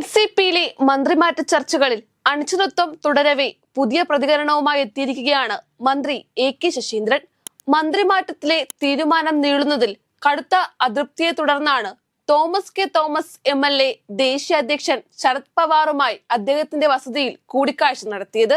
N C പിയിലെ മന്ത്രിമാറ്റ ചർച്ചകളിൽ അനിശ്ചിതത്വം തുടരവെ പുതിയ പ്രതികരണവുമായി എത്തിയിരിക്കുകയാണ് മന്ത്രി എ കെ ശശീന്ദ്രൻ. മന്ത്രിമാറ്റത്തിലെ തീരുമാനം നീളുന്നതിൽ കടുത്ത അതൃപ്തിയെ തുടർന്നാണ് Thomas K Thomas M L A ദേശീയ അധ്യക്ഷൻ ശരത് പവാറുമായി അദ്ദേഹത്തിന്റെ വസതിയിൽ കൂടിക്കാഴ്ച നടത്തിയത്.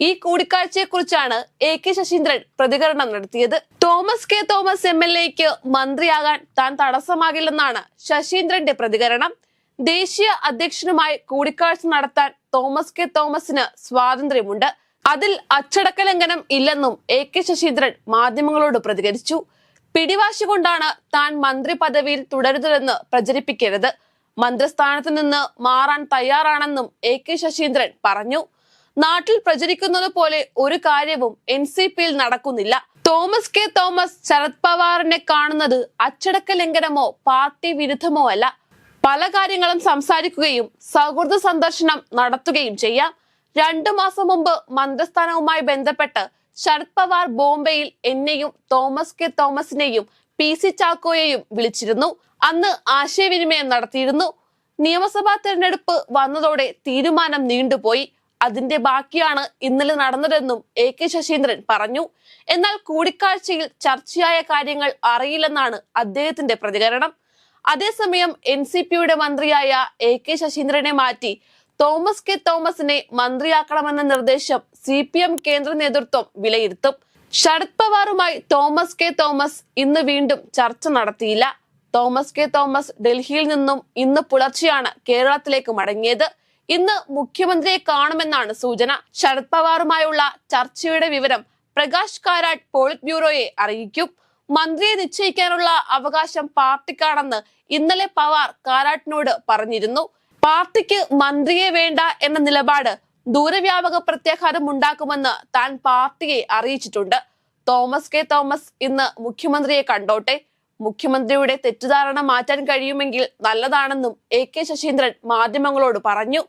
ഈ കൂടിക്കാഴ്ചയെക്കുറിച്ചാണ് എ കെ ശശീന്ദ്രൻ പ്രതികരണം നടത്തിയത്. Thomas K Thomas M L എക്ക് മന്ത്രിയാകാൻ താൻ തടസ്സമാകില്ലെന്നാണ് ശശീന്ദ്രന്റെ പ്രതികരണം. ദേശീയ അധ്യക്ഷനുമായി കൂടിക്കാഴ്ച നടത്താൻ തോമസ് കെ തോമസിന് സ്വാതന്ത്ര്യമുണ്ട്. അതിൽ അച്ചടക്ക ലംഘനം ഇല്ലെന്നും എ കെ ശശീന്ദ്രൻ മാധ്യമങ്ങളോട് പ്രതികരിച്ചു. പിടിവാശി കൊണ്ടാണ് താൻ മന്ത്രി പദവിയിൽ തുടരുന്നതെന്ന് പ്രചരിപ്പിക്കരുത്. മന്ത്രിസ്ഥാനത്ത് നിന്ന് മാറാൻ തയ്യാറാണെന്നും എ കെ ശശീന്ദ്രൻ പറഞ്ഞു. നാട്ടിൽ പ്രചരിക്കുന്നത് പോലെ ഒരു കാര്യവും എൻ സി പിയിൽ നടക്കുന്നില്ല. തോമസ് കെ തോമസ് ശരത് പവാറിനെ കാണുന്നത് അച്ചടക്ക ലംഘനമോ പാർട്ടി വിരുദ്ധമോ അല്ല. പല കാര്യങ്ങളും സംസാരിക്കുകയും സൗഹൃദ സന്ദർശനം നടത്തുകയും ചെയ്യാം. രണ്ടു മാസം മുമ്പ് മന്ത്രിസ്ഥാനവുമായി ബന്ധപ്പെട്ട് ശരത് പവാർ ബോംബെയിൽ എന്നെയും തോമസ് കെ തോമസിനെയും പി സി ചാക്കോയെയും വിളിച്ചിരുന്നു. അന്ന് ആശയവിനിമയം നടത്തിയിരുന്നു. നിയമസഭാ തെരഞ്ഞെടുപ്പ് വന്നതോടെ തീരുമാനം നീണ്ടുപോയി. അതിന്റെ ബാക്കിയാണ് ഇന്നലെ നടന്നതെന്നും എ കെ ശശീന്ദ്രൻ പറഞ്ഞു. എന്നാൽ കൂടിക്കാഴ്ചയിൽ ചർച്ചയായ കാര്യങ്ങൾ അറിയില്ലെന്നാണ് അദ്ദേഹത്തിന്റെ പ്രതികരണം. അതേസമയം എൻ സി പിയുടെ മന്ത്രിയായ എ കെ ശശീന്ദ്രനെ മാറ്റി തോമസ് കെ തോമസിനെ മന്ത്രിയാക്കണമെന്ന നിർദ്ദേശം സി പി എം കേന്ദ്ര നേതൃത്വം വിലയിരുത്തും. ശരത് പവാറുമായി തോമസ് കെ തോമസ് ഇന്ന് വീണ്ടും ചർച്ച നടത്തിയില്ല. തോമസ് കെ തോമസ് ഡൽഹിയിൽ നിന്നും ഇന്ന് പുലർച്ചെയാണ് കേരളത്തിലേക്ക് മടങ്ങിയത്. ഇന്ന് മുഖ്യമന്ത്രിയെ കാണുമെന്നാണ് സൂചന. ശരത് പവാറുമായുള്ള ചർച്ചയുടെ വിവരം പ്രകാശ് കാരാട്ട് പോളിറ്റ് ബ്യൂറോയെ അറിയിക്കും. മന്ത്രിയെ നിശ്ചയിക്കാനുള്ള അവകാശം പാർട്ടിക്കാണെന്ന് ഇന്നലെ പവാർ കാരാട്ടിനോട് പറഞ്ഞിരുന്നു. പാർട്ടിക്ക് മന്ത്രിയെ വേണ്ട എന്ന നിലപാട് ദൂരവ്യാപക പ്രത്യാഘാതം ഉണ്ടാക്കുമെന്ന് താൻ പാർട്ടിയെ അറിയിച്ചിട്ടുണ്ട്. തോമസ് കെ തോമസ് ഇന്ന് മുഖ്യമന്ത്രിയെ കണ്ടോട്ടെ. മുഖ്യമന്ത്രിയുടെ തെറ്റിദ്ധാരണ മാറ്റാൻ കഴിയുമെങ്കിൽ നല്ലതാണെന്നും എ കെ ശശീന്ദ്രൻ മാധ്യമങ്ങളോട് പറഞ്ഞു.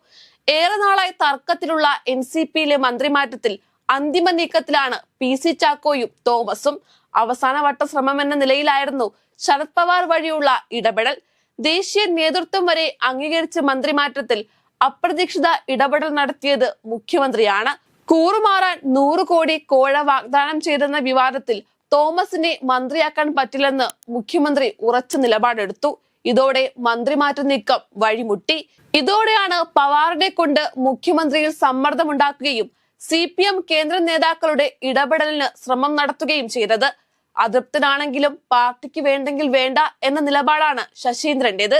ഏറെ നാളായി തർക്കത്തിലുള്ള എൻ സി പിയിലെ മന്ത്രിമാറ്റത്തിൽ അന്തിമ നീക്കത്തിലാണ് പി സി ചാക്കോയും തോമസും. അവസാനവട്ട ശ്രമമെന്ന നിലയിലായിരുന്നു ശരത് പവാർ വഴിയുള്ള ഇടപെടൽ. ദേശീയ നേതൃത്വം വരെ അംഗീകരിച്ച മന്ത്രിമാറ്റത്തിൽ അപ്രതീക്ഷിത ഇടപെടൽ നടത്തിയത് മുഖ്യമന്ത്രിയാണ്. കൂറുമാറാൻ നൂറ് കോടി കോഴ വാഗ്ദാനം ചെയ്തെന്ന വിവാദത്തിൽ തോമസിനെ മന്ത്രിയാക്കാൻ പറ്റില്ലെന്ന് മുഖ്യമന്ത്രി ഉറച്ച നിലപാടെടുത്തു. ഇതോടെ മന്ത്രിമാറ്റ നീക്കം വഴിമുട്ടി. ഇതോടെയാണ് പവാറിനെ കൊണ്ട് മുഖ്യമന്ത്രിയിൽ സമ്മർദ്ദമുണ്ടാക്കുകയും സി പി എം കേന്ദ്ര നേതാക്കളുടെ ഇടപെടലിന് ശ്രമം നടത്തുകയും ചെയ്തത്. അതൃപ്തനാണെങ്കിലും പാർട്ടിക്ക് വേണ്ടെങ്കിൽ വേണ്ട എന്ന നിലപാടാണ് ശശീന്ദ്രന്റേത്.